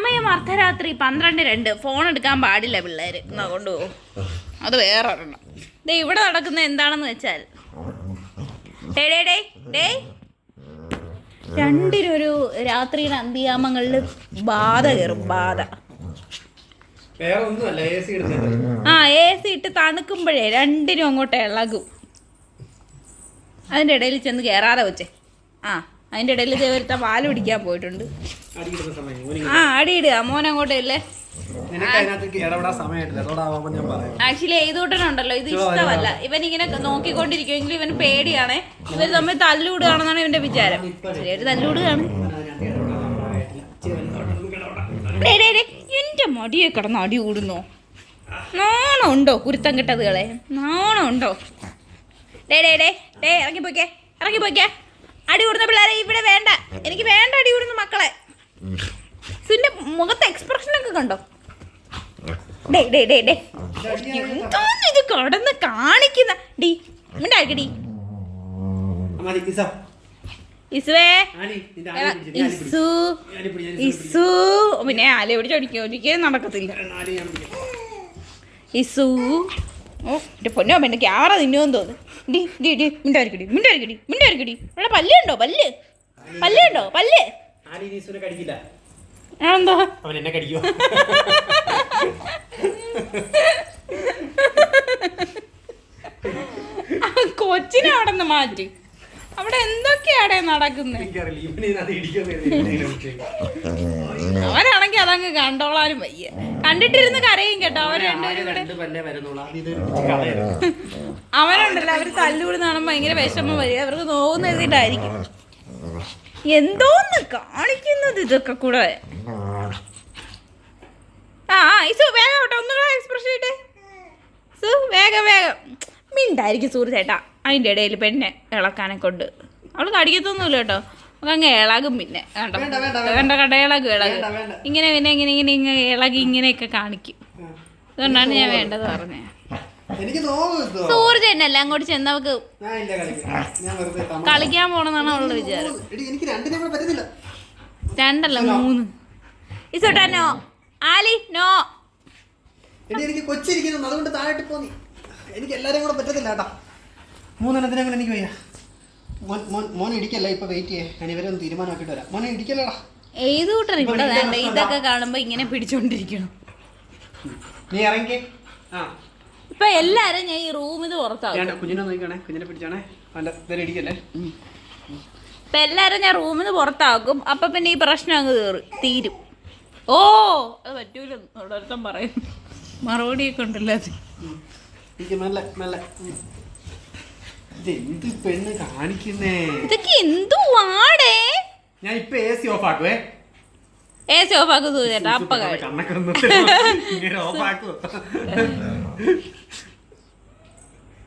സമയം അർദ്ധരാത്രി പന്ത്രണ്ട് രണ്ട്. ഫോൺ എടുക്കാൻ പാടില്ല പിള്ളേർ എന്നാ കൊണ്ടുപോകും. അത് വേറെ ഒരെണ്ണം. ദേ ഇവിടെ നടക്കുന്നത് എന്താണെന്ന് വെച്ചാൽ. ഡേ ഡേ ഡേ ഡേ. രണ്ടിനൊരു രാത്രിയുടെ അന്തിയാമങ്ങളിൽ ബാധ കയറും. ബാധ. ആ എ സി ഇട്ട് തണുക്കുമ്പോഴേ രണ്ടിനും അങ്ങോട്ട് ഇളകും. അതിന്റെ ഇടയിൽ ചെന്ന് കയറാതെ വെച്ചേ. ആ അതിന്റെ ഇടയിൽ ഇതേവരുത്ത പാൽ പിടിക്കാൻ പോയിട്ടുണ്ട്. ആ അടിയിടുക മോൻ അങ്ങോട്ട് ഇല്ലേ ആക്ച്വലി എഴുതൂട്ടനുണ്ടല്ലോ. ഇത് ഇഷ്ടമല്ല. ഇവൻ ഇങ്ങനെ നോക്കിക്കൊണ്ടിരിക്കുമെങ്കിൽ ഇവന് പേടിയാണ്. ഇവർ തമ്മിൽ തല്ലുവിടുകയാണെന്നാണ് ഇവന്റെ വിചാരം. ശരിയായിട്ട് തല്ലുവിടുകയാണ്. എന്റെ മടിയെ കിടന്ന് അടി കൂടുന്നു. നാണം ഉണ്ടോ കുരുത്തം കിട്ടതുകളെ? നാണം ഉണ്ടോ ഡേ ഡേ ഡേ. ഡേ ഇറങ്ങി പോയിക്കേ ഇറങ്ങി പോയിക്കേ അടി കൂടുന്ന പിള്ളേരെ ഇവിടെ വേണ്ട. എനിക്ക് വേണ്ട അടി കൂടുന്ന മക്കളെ. സുന്റെ മുഖത്തെ എക്സ്പ്രഷൻ ഒക്കെ കണ്ടോ? ഡേ ഡേ ഡേ ഡേ എന്താണ് ഇത് കടന്ന് കാണിക്കുന്ന. ഡി മിണ്ടാക്കടി ഇസുവേ. ഇസു. ഇസു. പിന്നെ ആലെ പിടിച്ച് ഒടിക്കും ഒരിക്കലും നടക്കത്തില്ല. ഇസു. ഓ എന്റെ പൊന്നോ എന്റെ ക്യാമറ തിന്നുമെന്ന് തോന്നുന്നു. ഡി ഡി ഡി മിണ്ടായിരിക്കടി മിണ്ടായിരിക്കടി മിണ്ടായിരിക്കടി. ഇവിടെ പല്ലുണ്ടോ പല്ല്? പല്ലുണ്ടോ പല്ല്? എന്താ അവൻ എന്നെ കടിക്കുവോ കൊച്ചിനെ അവിടെ നിന്ന് മാറ്റി. അവിടെ എന്തൊക്കെയാടെ നടക്കുന്നത് അവനാണെങ്കിൽ അതങ്ങ് കണ്ടോളാനും വയ്യ. കണ്ടിട്ടിരുന്ന് കരയും കേട്ടോ അവർ രണ്ടുപേരും. അവനുണ്ടല്ലോ അവർ തല്ലുകൂടി കാണുമ്പോൾ ഭയങ്കര വിഷമം വരിക അവർക്ക് നോവുന്ന എഴുതിയിട്ടായിരിക്കും എന്തോന്ന് കാണിക്കുന്നത് ഇതൊക്കെ കൂടെ? ആ ഇസു വേഗം കേട്ടോ ഒന്നുകൂടെ എക്സ്പ്രഷൻ ഇട്ടേ. സു വേഗം വേഗം. മിണ്ടായിരിക്കും സൂര്യ ചേട്ടാ അതിന്റെ ഇടയിൽ പെണ്ണെ ഇളക്കാനെ കൊണ്ട് അവൾ കടിക്കത്തൊന്നുമില്ല കേട്ടോ. അങ്ങ് ഇളകും പിന്നെ കണ്ടോ. കണ്ട കണ്ട ഇളകും ഇളകും. ഇങ്ങനെ പിന്നെ ഇങ്ങനെ ഇങ്ങനെ ഇങ്ങനെ ഇളകി ഇങ്ങനെയൊക്കെ കാണിക്കും. അതുകൊണ്ടാണ് ഞാൻ വേണ്ടത് പറഞ്ഞത്. എനിക്ക്? സൂര്യ ചേട്ടനല്ല അങ്ങോട്ട് വെറുതെ തമാശ. കളിക്കാൻ പോണെന്നാണ് അവളുടെ വിചാരം. രണ്ടല്ല മൂന്ന്. ഇസോട്ടാ നോ. ആലി നോ. എനിക്ക് കൊച്ചിരിക്കുന്നു. അതുകൊണ്ട് താഴോട്ട് പോന്നി എനിക്ക് എല്ലാരെയും കൂടെ പറ്റത്തില്ല കേട്ടാ. മൂന്നെണ്ണത്തിനെ കൂടെ എനിക്ക് വയ്യ. മോൻ മോൻ മോൻ ഇടിക്കല്ല ഇപ്പൊ വെയിറ്റ് ചെയ്യേ. ഞാൻ ഇവരെ ഒന്ന് തീരുമാനമാക്കിട്ട് വരാം. മോനെ ഇടിക്കല്ലടാ. ഏത് കൂട്ടറി ഇവിടെ വേണ്ട ഇതൊക്കെ കാണുമ്പോ ഇങ്ങനെ പിടിച്ചോണ്ടിരിക്കണം. നീ ഇറങ്ങി. ആ. ഇപ്പൊ എല്ലാരും ഞാൻ ഈ റൂമിൽ പുറത്താക്കും. കുഞ്ഞിനെ നോക്കണേ കുഞ്ഞിനെ പിടിച്ചാണേ. ഇതുവരെ ഇടിക്കല്ലേ ഇപ്പൊ എല്ലാരും ഞാൻ റൂമിൽ നിന്ന് പുറത്താക്കും. അപ്പൊ പിന്നെ ഈ പ്രശ്നം അങ്ങ് തീരും തീരും. ഓ അത് പറ്റൂല. ഓരോരുത്തൻ പറയും. മറുപടിയൊക്കെ ഉണ്ടല്ലോ അത്. ഇതൊക്കെ എന്തുവാടേ? ഞാൻ ഇപ്പൊ എ സി ഓഫ് ആക്കുവേ. ഏ സൂചേട്ടാ അപ്പ ഇങ്ങനെ ഓഫ് ആക്കുവോ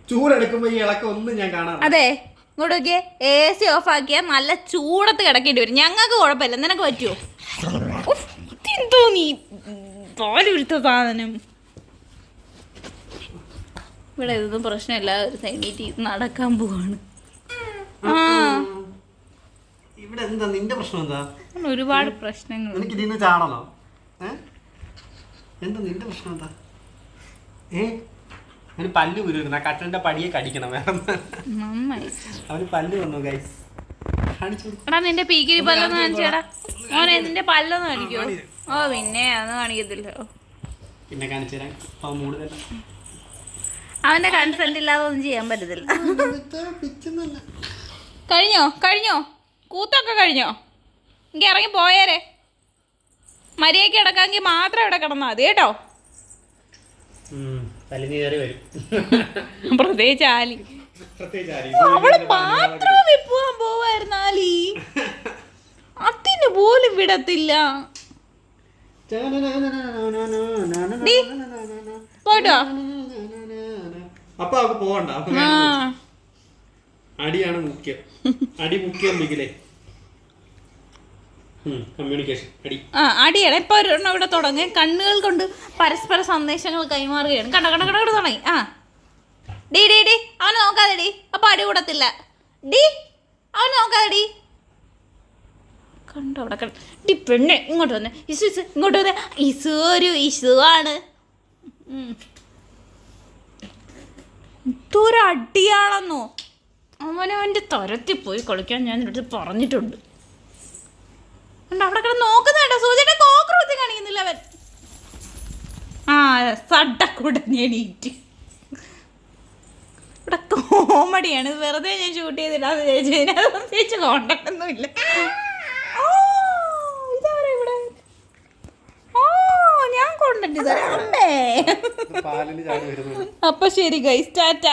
ചൂടെടുക്കുമ്പോ ഈ ഇളക്കം ഒന്നും ഞാൻ കാണാം അതെ ഇങ്ങോട്ട് നോക്കിയേ എ സി ഓഫ് ആക്കിയാൽ നല്ല ചൂടത്ത് കിടക്കേണ്ടി വരും. ഞങ്ങൾക്ക് കുഴപ്പമില്ല നിനക്ക് പറ്റുമോ തോന്നി തോലുരുത്ത നീ പാലുരുത്ത സാധനം. ഇവിടെ ഇതൊന്നും പ്രശ്നമില്ല ഒരു സൈനീറ്റ് നടക്കാൻ പോവാണ്. ആ. ഇവിടെ എന്താ? നിന്റെ പ്രശ്നം എന്താ? ഒരുപാട് പ്രശ്നങ്ങൾ. എനിക്ക് ഇതിന്ന് ചാടണോ? എന്താ നിന്റെ പ്രശ്നം എന്താ? ഏ? അവന് പല്ല് ഉരുന്ന കട്ടന്റെ പടിയെ കടിക്കണം വേറെ. അവന് പല്ല് വന്നു ഗൈസ് നിന്റെ പീക്കിരി പല്ലൊന്ന് കാണിച്ചേടാ. നിന്റെ പല്ലൊന്ന് കാണിക്കോ. ഓ പിന്നെ അത് കാണിക്കത്തില്ലോ. പിന്നെ കാണിച്ചു തരാം. അവന്റെ കൺസെന്റ് ഇല്ലാതെ ഒന്നും ചെയ്യാൻ പറ്റത്തില്ല. കഴിഞ്ഞോ? കഴിഞ്ഞോ? കൂത്തൊക്കെ കഴിഞ്ഞോ? എനിക്ക് ഇറങ്ങി പോയേരെ. മര്യാദയ്ക്ക് കിടക്കാമെങ്കിൽ മാത്രം ഇവിടെ കിടന്നാൽ മതി കേട്ടോ. പ്രത്യേകിച്ച് ആലി. അവൾ ബാത്റൂമിൽ പോവാൻ പോവായിരുന്നു ആലി. അതിന് പോലും വിടത്തില്ല. ഡി. പോയിട്ടോ? അപ്പൊ അവക്ക് പോവണ്ട അടിയാണ് മുഖ്യം. അടി മുഖ്യം മികിലേ ആ അടിയാണ് ഇപ്പൊ ഒരെണ്ണം ഇവിടെ തുടങ്ങി. കണ്ണുകൾ കൊണ്ട് പരസ്പര സന്ദേശങ്ങൾ കൈമാറുകയാണ്. കണ്ട കണ്ട കണ്ട തുടങ്ങി. ആ. ഡി ഡി ഡി. അവനെ നോക്കാതെ ഡി. അപ്പൊ അടി കൂടത്തില്ല. ഡി അവനെ നോക്കാതെ ഡി. കണ്ടോ അവിടെ കണ്ട ഡി പെണ്ണെ ഇങ്ങോട്ട് വന്നെ. ഇസു ഇസു ഇങ്ങോട്ട് വന്നെ. ഇസു ഒരു ഇസു ആണ് ഇതൊരു അടിയാണെന്നോ. അവനവന്റെ തരത്തിൽ പോയി കളിക്കാൻ ഞാൻ എടുത്ത് പറഞ്ഞിട്ടുണ്ട്. അവിടെ കിടന്ന് നോക്കുന്നുണ്ടോ സൂചിയുടെ കോക്രോച്ച് കാണിക്കുന്നില്ല അവൻ. ആ എണീറ്റ്. ഇവിടെ കോമഡിയാണ്. വെറുതെ ഞാൻ ഷൂട്ട് ചേച്ചി കോണ്ടാക്ട് ഒന്നുമില്ല ചാടി വരുന്നത്. അപ്പൊ ശരി ഗൈസ് ടാറ്റ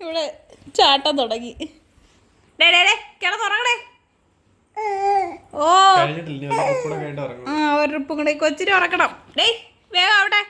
ഇവിടെ ചാട്ടം തുടങ്ങി. ഡേ ഡേ ഡേ. കിടന്നുറങ്ങണേ ഓ. ആ ഒരു ട്രിപ്പും കൂടെ. കൊച്ചിരി ഉറക്കണം. ഡേയ് വേഗം അവിടെ.